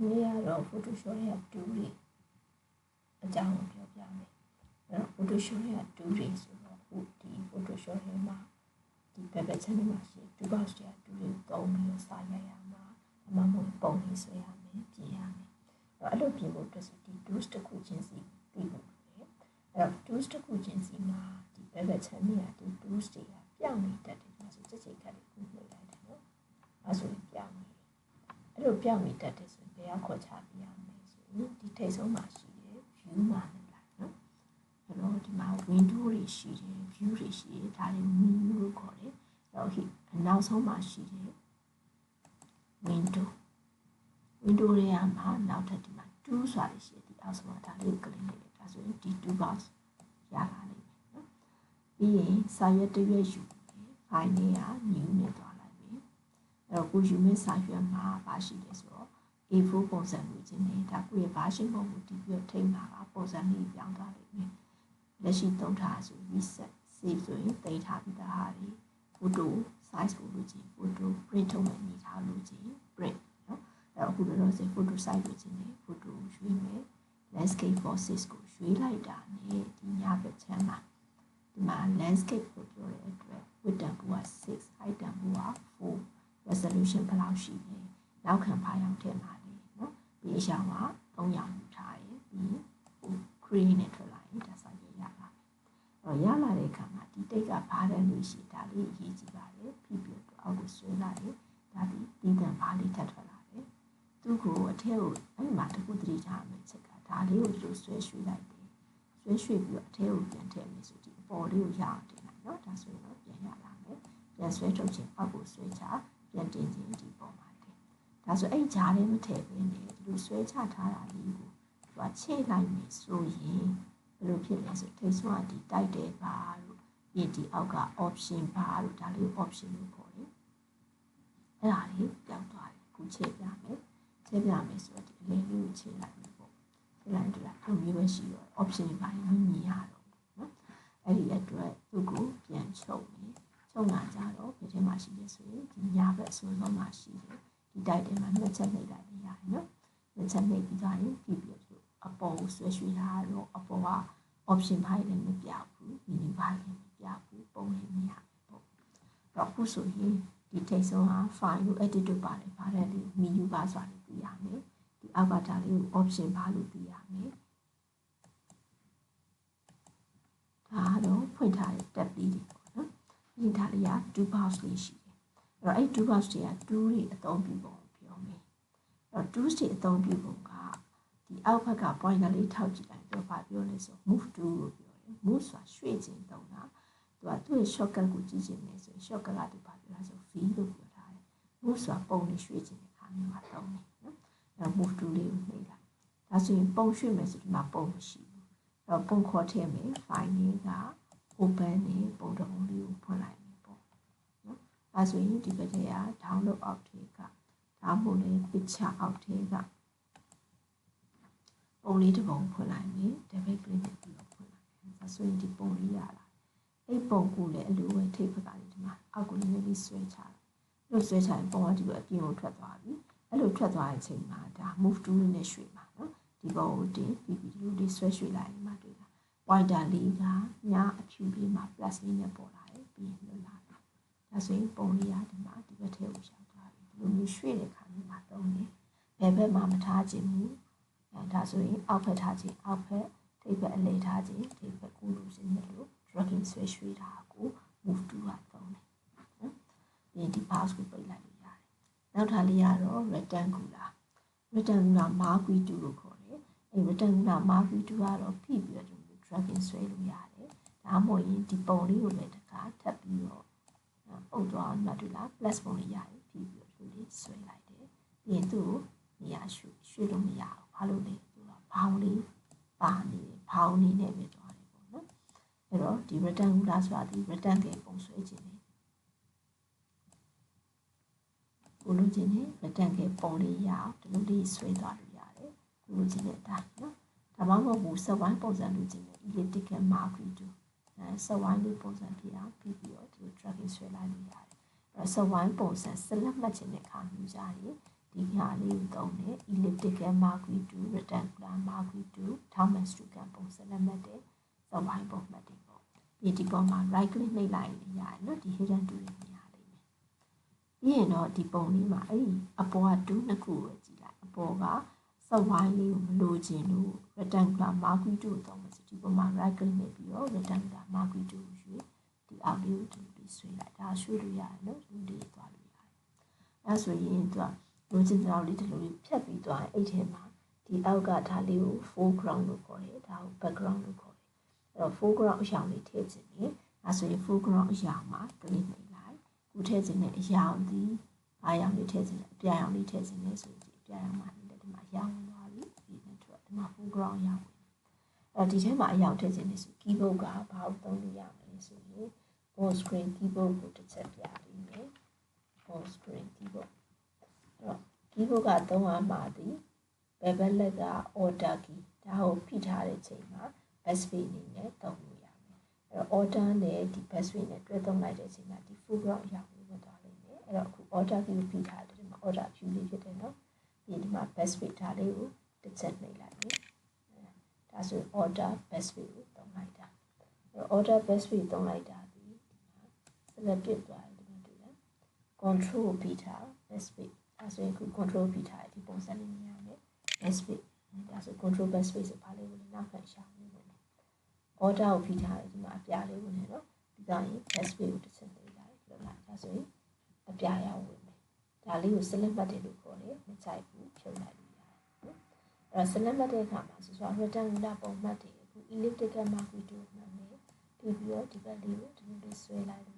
ဒီနေ့ကတော့ Photoshop ရဲ့ tool တွေအကြောင်းကိုပြောပြမယ်အဲ့တော့ Photoshop ရဲ့ tool တွေဆိုတော့ခုဒီ Photoshop ထဲမှာဒီဘက်ဘက် channel မှာရှိ tool box တွေ tool တွေသုံးပြီးတော့စာရိုက်ရမှာအမှမဟုတ်ပုံလေးဆွဲရမယ်ပြင်ရမယ်အဲ့တော့အဲ့လိုပြင်ဖို့အတွက်ဆိုဒီ tools တစ်ခုချင်းစီသိဖို့လိုတယ်အဲ့တော့ tools တစ်ခုချင်းစီမှာဒီဘက်ဘက် channel ကဒီ tools တွေကပြောင်းနေတတ်တယ်ဒါဆိုချက်ချင်းခက်လေးခုနှိပ်လိုက်တယ်နော်အဲ့ဆိုရင်ပြောင်းနေတယ်အဲ့လိုပြောင်းနေတတ်တယ်ဆိုရင် ဘယ်ကခေါ်ချပြရမလဲဆိုရင်ဒီထိတ်ဆုံးမှာရှိတယ် view မှာလည်းလားနော်အဲ့တော့ဒီမှာ window တွေရှိတယ် view တွေရှိတယ်ဒါတွေ menu လို့ခေါ်တယ်အဲ့တော့ဒီအနောက်ဆုံးမှာရှိတယ် window window တွေကမှာနောက်ထပ်ဒီမှာ2ဆိုတာရှိတယ်ဒီအောက်ဆုံးမှာဒါလေးကို click လုပ်လိုက်ဒါဆိုရင်ဒီ2 box ရလာလိမ့်မယ်နော်ပြီးရင်စာရွက်တစ်ရွက်ယူတယ် file လေးက new နဲ့သွားလိုက်မယ်အဲ့တော့ကိုယူမဲ့စာရွက်မှာပါရှိတယ်ဆိုတော့ A4 ပုံစံလိုချင်တယ်ဒါကိုရဲ့ version ပုံကိုတီးပြီးထိမှာကပုံစံလေးပြောင်းသွားလိမ့်မယ်လက်ရှိသုံးထားဆို reset save ဆိုရင်တိတ်ထားပြီးသားဟာတွေ photo size ကိုလိုချင် photo print ထုတ်မဲ့အနေထားလိုချင် print နော်အဲ့တော့အခုတော့ဆို photo size လိုချင်တယ် photo ရွေးမယ် landscape for 6ကိုရွေးလိုက်တာနဲ့ဒီညဘက်ချမ်းမှာဒီမှာ landscape ကိုပြောတဲ့အတွက် width တန်ဖိုးက6 height တန်ဖိုးက4 resolution ဘယ်လောက်ရှိလဲနောက်ခံဖားရောက်ထည့်မှာလေနော် ဒီအရောင်က3ရောင်ယူထားတယ်ပြီးဟို green နဲ့ထွက်လာရင်ဒါစာရရလာတော့ရလာတဲ့အခါမှာဒီတိတ်ကဘားတဲ့လို့ရှိဒါလေးအရေးကြီးပါတယ်ပြီးပြီးတော့အောက်ကိုဆွဲလာတယ်ဒါဒီဒီတန်ဘားလေးထပ်ထွက်လာတယ်သူ့ကိုအထက်ကိုအဲ့မှာတခုတတိထားမယ်ချက်ကဒါလေးကိုဒီလိုဆွဲရွှေ့လိုက်တယ်ဆွဲရွှေ့ပြီးတော့အထက်ကိုပြန်ထည့်မယ်ဆိုဒီအပေါ်လေးကိုရအောင်တင်လိုက်နော်ဒါဆိုရင်တော့ပြန်ရလာမယ်ပြန်ဆွဲထုတ်ခြင်းအောက်ကိုဆွဲချပြန်တင်ခြင်းဒီပေါ်မှာတင်ဒါဆိုအဲ့ဂျားလေးမထည့်ဘဲနဲ့ဒီလို ဆွဲချထားတာလေးကိုသူကချိတ်လိုက်မယ်ဆိုရင်ဘယ်လိုဖြစ်လဲဆိုထိတ်ဆွမ်းဒီတိုက်တယ်ပါလို့ပြီးဒီအောက်က option ပါလို့ဒါလေး option လို့ခေါ်တယ်အဲ့ဒါလေးပြောင်းသွားတယ်ခုချိတ်ပြမယ်ချိတ်ပြမယ်ဆိုတော့ဒီအလေးလေးကိုချိတ်လိုက်မယ်ပေါ့ချိတ်လိုက်တော့လိုမျိုးပဲရှိတော့ option တွေပါရင်မမြင်ရတော့ဘူးနော်အဲ့ဒီအတွက်သူ့ကိုပြန်ချုပ်မယ်ချုပ်လာကြတော့ဘယ်ထဲမှာရှိလဲဆိုရင်ဒီညာဘက်အစွန်းဆုံးမှာရှိတယ်ဒီတိုက်တယ်မှာနှစ်ချက်နှိပ်လိုက်ရရတယ်နော်နှစ် ချက်နှိပ်ပြီးသွားရင်ပြီးပြီးတော့အပေါ်ကိုဆွဲရွှေ့တာတော့အပေါ်က option ဖိုင်လည်းမပြဘူး menu ဖိုင်လည်းမပြဘူးပုံလည်းမရဘူးပေါ့တော့အခုဆိုရင်ဒီထိတ်ဆုံးဟာ file ကို edit လုပ်ပါတယ်ဗါတဲ့လေး menu ပါဆိုတာလေးသိရမယ်ဒီအောက်ကဒါလေးကို option ဘာလို့သိရမယ်ဒါတော့ဖွင့်ထားတဲ့ tab လေးတွေပေါ့နော်ဒီဒါလေးက2 box လေးရှိတယ်အဲ့တော့အဲ့2 box တွေက2တွေအသုံးပြုပုံပြောမယ်အဲ့ တော့2တွေအသုံးပြုပုံကဒီအောက်ဘက်က pointer လေးထောက်ကြည့်လိုက်တော့ဘာပြောလဲဆို move to လို့ပြောတယ် move ဆိုတာရွှေ့ခြင်းတုံးတာသူကသူ့ရဲ့ shortcut ကိုကြည့်ချင်တယ်ဆိုရင် shortcut ကဒီဘာပြောလဲဆို v လို့ပြောထားတယ် move ဆိုတာပုံလေးရွှေ့ခြင်းတဲ့ခါမျိုးမှာတုံးတယ်နော်အဲ့ move to လေးကိုနှိပ်လိုက်ဒါဆိုရင်ပုံရွှေ့မယ်ဆိုဒီမှာပုံမရှိဘူးအဲ့တော့ပုံခေါ်ထည့်မယ် file လေးက open နဲ့ပုံတုံးလေးကိုဖွင့်လိုက်မယ်ပေါ့နော်ဒါဆိုရင်ဒီဘက်ထဲက download အောက်ထဲက ဒါမှမဟုတ်လေ picture အောက်ထဲကပုံလေးတစ်ပုံဖွင့်လိုက်မယ် double click နဲ့ပြီးတော့ဖွင့်လိုက်မယ်ဒါဆိုရင်ဒီပုံလေးရလာအဲ့ပုံကူလည်းအလိုပဲထိပ်ဖက်ကလေးဒီမှာအောက်ကိုလည်းလေးဆွဲချတယ်လို့ဆွဲချရင်ပုံကဒီလိုအပြင်ကိုထွက်သွားပြီအဲ့လိုထွက်သွားတဲ့အချိန်မှာဒါ move to နဲ့ရွှေ့ပါနော်ဒီပုံကိုတင်ပြီးပြီးဒီလိုလေးဆွဲရွှေ့လိုက်မှတွေ့တာ pointer လေးကညာအဖြူလေးမှာ plus လေးနဲ့ပေါ်လာတယ်ပြီးရင်လွတ်လာတယ်ဒါဆိုရင်ပုံလေးကဒီမှာဒီဘက်ထဲကိုရောက်သွားပြီဒီ လိုမျိုးရွှေ့တဲ့ခါမျိုးမှာတုံးတယ်ဘယ်ဘက်မှမထားခြင်းဘူးအဲဒါဆိုရင်အောက်ဘက်ထားခြင်းအောက်ဘက်ထိပ်ဘက်အလဲထားခြင်းထိပ်ဘက်ကိုလိုခြင်းနဲ့လို့ dragging ဆွဲရွှေ့တာကို move to ကတုံးတယ်နော်ပြီးဒီ pass ကိုပိတ်လိုက်လို့ရတယ်နောက်ထားလေးကတော့ rectangular rectangular marquee 2လို့ခေါ်တယ်အဲ rectangular marquee 2ကတော့ဖိပြီးတော့ dragging ဆွဲလို့ရတယ်ဒါမှမဟုတ်ရင်ဒီပုံလေးကိုလည်းတခါထပ်ပြီးတော့ပုတ်သွားမှတွေ့လား plus ပုံလေးရတယ်ဖိပြီးတော့ဒီလေး ဆွဲလိုက်တယ်ပြီးရင်သူ့ကိုနေရာရွှေ့ရွှေ့လို့မရဘူးဘာလို့လဲသူကဘောင်းလေးပါနေတယ်ဘောင်းလေးနဲ့ပဲသွားတယ်ပေါ့နော်အဲ့တော့ဒီ rectangular ဆိုတာဒီ rectangle ပုံဆွဲခြင်းနေကိုလိုချင်တဲ့ rectangle ပုံလေးရအောင်ဒီလိုလေးဆွဲသွားလို့ရတယ်ကိုလိုချင်တဲ့အတိုင်းနော်ဒါမှမဟုတ်ဘူးစက်ဝိုင်းပုံစံလိုချင်တဲ့ elliptical marquee တူအဲစက်ဝိုင်းလေးပုံစံဖြစ်အောင်ပြီးပြီးတော့ဒီ dragging ဆွဲလိုက်လို့ရတယ်အဲ စက်ဝိုင်းပုံစံ select မှတ်ခြင်းတဲ့အခါမျိုးကြရင်ဒီဒီညာလေးကိုသုံးတယ် elliptical marquee to rectangular marquee to Thomas Tugan ပုံစံလက်မှတ်တဲ့စဝိုင်းပုံမှတ်တွေပေါ့ဒီဒီပေါ်မှာ right click နှိပ်လိုက်ရင်ရတယ်နော်ဒီ hidden tool တွေမြင်ရလိမ့်မယ်ပြီးရင်တော့ဒီပုံလေးမှာအဲ့ဒီအပေါ်က2နှစ်ခုကိုကြည့်လိုက်အပေါ်ကစဝိုင်းလေးကိုမလိုချင်လို့ rectangular marquee to ကိုသုံးမယ်ဆိုဒီပေါ်မှာ right click နှိပ်ပြီးတော့ rectangular marquee to ကိုရွှေ့ဒီအောက်လေးကို ဒီလိုဆွဲလိုက်ဒါရွှေ့လို့ရတယ်နော်ဒီလေးသွားလို့ရတယ်အဲဆိုရင်သူကလိုချင်တဲ့လေးဒီလိုလေးဖြတ်ပြီးသွားအဲ့ထဲမှာဒီအောက်ကဒါလေးကို foreground လို့ခေါ်တယ်ဒါကို background လို့ခေါ်တယ်အဲ့တော့ foreground အရာလေးထည့်ချင်တယ်အဲဆိုရင် foreground အရာမှာကလစ်နှိပ်လိုက်ခုထည့်ချင်တဲ့အရာဒီအားရောင်လေးထည့်ချင်တယ်အပြာရောင်လေးထည့်ချင်တယ်ဆိုရင်ဒီအပြာရောင်မှာဒီဒီမှာရောင်ဝင်သွားပြီဒီနဲ့ထွက်ဒီမှာ foreground ရောင်ဝင်အဲ့ဒီထဲမှာအရာထည့်ချင်တယ်ဆို keyboard ကဘာလို့သုံးလို့ရမလဲဆိုရင် on screen keyboard ကိုတစ်ချက်ပြပေးမယ် on screen keyboard အဲ့တော့ keyboard ကသုံးရမှာဒီဘယ်ဘက်လက်က order key ဒါကိုဖိထားတဲ့ချိန်မှာ space အနေနဲ့သုံးလို့ရမယ်အဲ့တော့ order နဲ့ဒီ space နဲ့တွဲသုံးလိုက်တဲ့အချိန်မှာဒီ foreground အရာကိုဝင်သွားလိမ့်မယ်အဲ့တော့အခု order key ကိုဖိထားတယ်ဒီမှာ order view လေးဖြစ်တယ်နော်ပြီးဒီမှာ space ဒါလေးကိုတစ်ချက်နှိပ်လိုက်မယ်ဒါဆို order space ကိုသုံးလိုက်တာအဲ့တော့ order space သုံးလိုက်တာ ဒီမှာ select ပြသွားတယ်ဒီမှာတွေ့လား control ပြီးထား space အဲဆိုရင်ခု control ပြီးထားဒီပုံစံလေးမြင်ရမယ် space ဒါဆို control back space ဆိုပါလေးကိုနောက်ခံရှောင်နေဝင်တယ် order ကိုပြီးထားတယ်ဒီမှာအပြားလေးဝင်တယ်နော်ပြီးတော့ရင် back space ကိုတစ်ချက်ပေးလိုက်လောက်လိုက်ဒါဆိုရင်အပြားရောက်ဝင်မယ်ဒါလေးကို select မှတ်တယ်လို့ခေါ်တယ်မချိုက်ဘူးဖြုတ်လိုက်လို့ရတယ်နော်အဲ့တော့ select မှတ်တဲ့အခါမှာဆိုဆို rectangular ပုံမှတ်တွေအခု elliptical marquee တို့မှတ်မယ်ပြီးပြီးတော့ဒီဘက်လေးကိုဒီလိုလေးဆွဲလိုက်လို့ရတယ်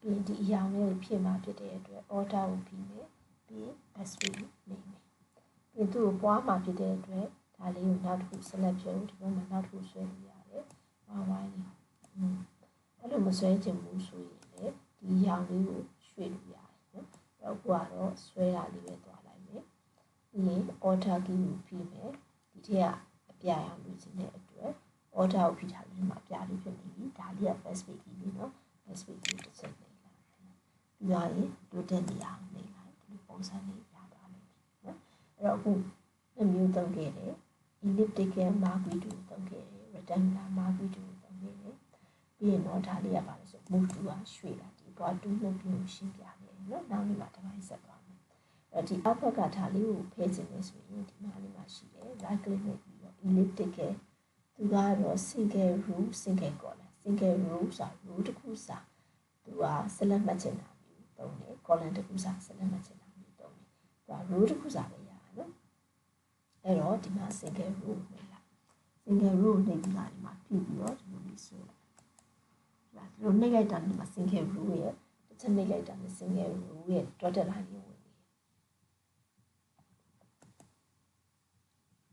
ပြီးရင်ဒီအရောင်လေးကိုဖြစ်မှာဖြစ်တဲ့အတွက် order ကိုပြီးမယ်ပြီး back space နေမယ်ပြီးသူ့ကိုပွားမှာဖြစ်တဲ့အတွက်ဒါလေးကိုနောက်တစ်ခု select ပြုတ်ဒီဘက်မှာနောက်တစ်ခုဆွဲလို့ရတယ်။ဝိုင်းဝိုင်းလေး။อืมအဲ့လိုမဆွဲချင်ဘူးဆိုရင်လေဒီရောင်လေးကိုရွှေ့လို့ရတယ်နော်။အဲ့တော့ကတော့ဆွဲတာလေးပဲသွားလိုက်မယ်။ပြီးရင် order key ကိုပြီးမယ်။ဒီထက်ကအပြရောင်လို့ခြင်းတဲ့အတွက် order ကိုပြီးထားပြီးမှအပြလေးဖြစ်နေပြီ။ဒါလေးက first page ကြီးနော်။ first page ကြီးတစ်ချက်နေလိုက်။ ပြီးတော့ရင်လိုတဲ့နေရာနေလိုက်ဒီလိုပုံစံလေးပြသွားလိမ့်မယ်နော်။အဲ့တော့အခုအမျိုးသုံးခဲ့တယ် elliptical marquee တူသုံးခဲ့တယ် rectangular marquee တူသုံးခဲ့တယ်ပြီးရင်တော့ဒါလေးရပါလို့ဆို move to ကရွှေ့လာဒီပေါ်တူနှုတ်ပြီးရှင်းပြတယ်နော်နောက်နေ့မှာတပိုင်းဆက်သွားမယ်အဲ့ဒီအောက်ဘက်ကဒါလေးကိုဖဲခြင်းလဲဆိုရင်ဒီမှာလေးမှာရှိတယ် right click နဲ့ပြီးတော့ elliptical သူကတော့ single row single column single row ဆိုတာ row တစ်ခုစာသူက select မှတ်ချင်တာမျိုး သုံးတယ် column တစ်ခုစာ select မှတ်ချင်တာမျိုးသုံးတယ်သူက row တစ်ခုစာပဲရတာနော်အဲ့တော့ဒီမှာ single row နဲ့လာ single row နှိပ်ပြီးတာဒီမှာပြပြီးတော့ဒီလိုလေးဆွဲလိုက်ဒါဒီလိုနှိပ်လိုက်တာဒီမှာ single row ရဲ့တစ်ချက်နှိပ်လိုက်တာနဲ့ single row ရဲ့ dotted line ကိုဝင်နေ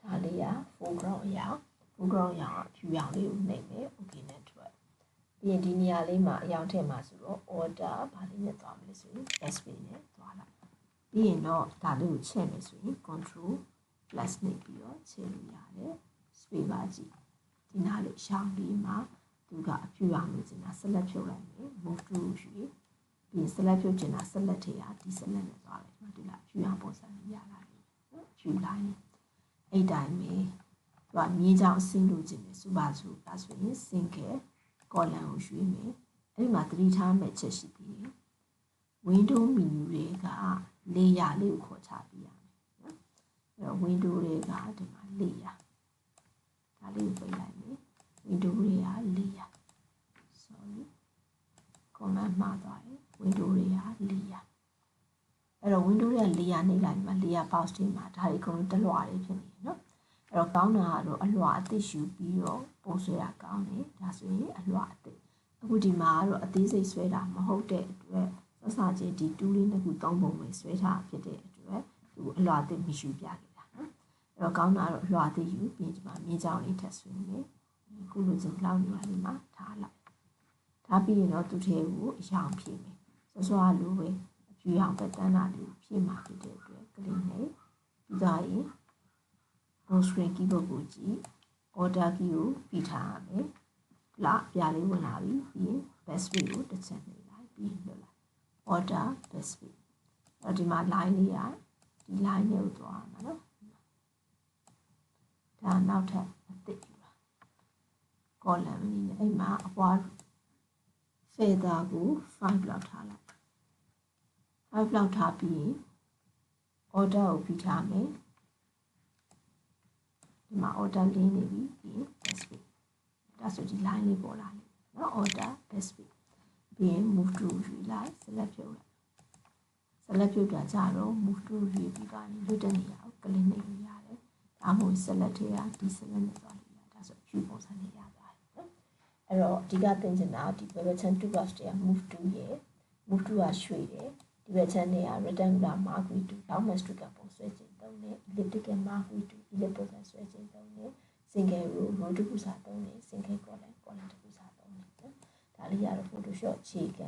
ဒါလေးက foreground အရာ foreground အရာဖြူရောင်လေးကိုနှိပ်မယ် okay နဲ့ထွက် ပြီးရင်ဒီနေရာလေးမှာအရောင်ထည့်မှာဆိုတော့ order ဘာလေးနဲ့သွားမလဲဆိုရင် space နဲ့သွားလိုက်ပြီးရင်တော့ဒါလေးကိုချက်မယ်ဆိုရင် control plus နဲ့ပြီးတော့ချက်လို့ရတယ် space ပါကြည့်ဒီနားလေးရှောင်းပြီးမှသူကအဖြူအောင်လို့ကျင်တာ select ဖြုတ်လိုက်မယ် move to ရွှေ့ပြီး select ဖြုတ်ကျင်တာ select ထည့်ရဒီ select နဲ့သွားလိုက်ဒီမှာဒီလားဖြူအောင်ပုံစံလေးရလာပြီနော်ဖြူလိုက်အဲ့တိုင်းပဲသူကမြေကြောင်အဆင်းလို့ကျင်တယ်စူပါစုဒါဆိုရင် single column ကိုရွှေ့မယ်အဲ့ဒီမှာသတိထားမဲ့ချက်ရှိသေးတယ် window menu တွေက layer လေးကိုခေါ်ချပေးရမယ်နော်အဲ့တော့ window တွေကဒီမှာ layer ဒါလေးကိုပိတ်လိုက်မယ် window တွေက layer sorry comment မှားသွားတယ် window တွေက layer အဲ့တော့ window တွေက layer နေလိုက်ဒီမှာ layer box တွေမှာဒါတွေအကုန်လုံးတလွှာတွေဖြစ်နေတယ်နော် အဲ့တော့ကောင်းတာကတော့အလွှာအသစ်ယူပြီးတော့ပုံဆွဲတာကောင်းတယ်ဒါဆိုရင်အလွှာအသစ်အခုဒီမှာကတော့အသေးစိတ်ဆွဲတာမဟုတ်တဲ့အတွက်စစချင်းဒီတူးလေးနှစ်ခုသုံးပုံပဲဆွဲထားဖြစ်တဲ့အတွက်သူအလွှာအသစ်မယူပြခဲ့တာနော်အဲ့တော့ကောင်းတာကတော့အလွှာအသစ်ယူပြီးဒီမှာမြင်းချောင်းလေးထပ်ဆွဲမယ်ခုလိုချင်လောက်နေပါလိမ့်မှာထားလိုက်ထားပြီးရင်တော့သူ့ထဲကိုအရောင်ဖြည့်မယ်စောစောလိုပဲအဖြူရောင်ပဲတန်းတာလေးဖြည့်မှာဖြစ်တဲ့အတွက်ကလေးနဲ့ပြီးသားရင် on screen keyboard ကိုကြည့် order key ကိုပြီးထားရမယ်။လာပြလေးဝင်လာပြီပြီးရင် best way ကိုတစ်ချက်နှိပ်လိုက်ပြီးလွတ်လိုက် order best way အဲ့ဒီမှာ line လေးကဒီ line လေးကိုသွားမှာနော်ဒါနောက်ထပ်အသစ်ယူပါ column အနေနဲ့အဲ့မှာအပွား feather ကို5လောက်ထားလိုက်5လောက်ထားပြီးရင် order ကိုပြီးထားမယ် ဒီမှာ order လင်းနေပြီပြီးရင် best fit ဒါဆိုဒီ line လေးပေါ်လာလိမ့်မယ်နော် order best fit ပြီးရင် move to ယူလိုက် select ပြုတ်လိုက် select ပြုတ်တာကြတော့ move to review ကနေလွတ်တဲ့နေရာကို click နေလို့ရတယ်ဒါမှမဟုတ် select ထဲကဒီ select နဲ့သွားလို့ရတယ်ဒါဆို view ပုံစံနဲ့ရသွားတယ်နော်အဲ့တော့အဓိကသင်ချင်တာဒီ Pivot to box တွေက move to ရယ် move to ကရွှေ့တယ်ဒီဘက် channel က rectangular marquee to downward stroke ပုံဆွဲခြင်း သုံးတယ် elliptical marquee to ellipse ပုံစံဆွဲခြင်းသုံးတယ် single row row တစ်ခုစာသုံးတယ် single column column တစ်ခုစာသုံးတယ်နော်ဒါလေးကတော့ Photoshop အခြေခံ